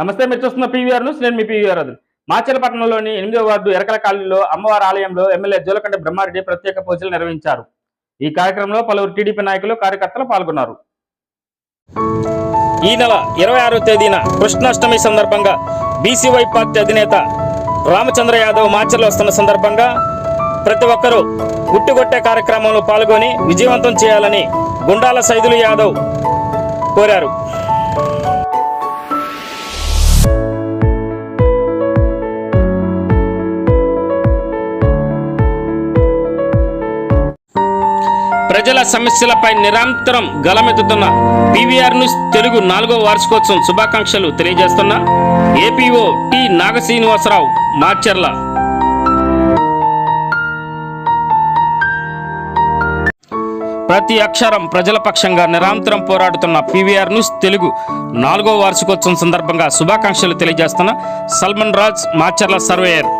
నమస్తే మీరు చూస్తున్న పీవీఆర్ న్యూస్ నేను మీ పీవీఆర్ అదులు. మాచలపట్నంలోని ఎనిమిదో వార్డు ఎరకల కాలనీలో అమ్మవారి ఆలయంలో ఎమ్మెల్యే జోలకండ బ్రహ్మారెడ్డి ప్రత్యేక పూజలు నిర్వహించారు. ఈ కార్యక్రమంలో పలువురు టీడీపీ నాయకులు కార్యకర్తలు పాల్గొన్నారు. ఈ నెల ఇరవై ఆరో తేదీన కృష్ణాష్టమి సందర్భంగా బీసీవై పార్టీ అధినేత రామచంద్ర యాదవ్ మాచర్లు వస్తున్న సందర్భంగా ప్రతి ఒక్కరూ గుట్టుగొట్టే కార్యక్రమంలో పాల్గొని విజయవంతం చేయాలని గుండాల సైదులు యాదవ్ కోరారు. ప్రజల సమస్యలపై నిరంతరం గలమెత్తుతున్న పీవీఆర్ న్యూస్ తెలుగు నాలుగో వార్షికోత్సవం శుభాకాంక్షలు తెలియజేస్తున్న ఏపీఓ టి నాగశ్రీనివాసరావు మార్చర్ల ప్రతి అక్షరం ప్రజల పక్షంగా నిరంతరం పోరాడుతున్న పీవీఆర్ న్యూస్ తెలుగు నాలుగో వార్షికోత్సవం సందర్భంగా శుభాకాంక్షలు తెలియజేస్తున్న సల్మన్ రాజ్ మాచర్ల సర్వేయర్.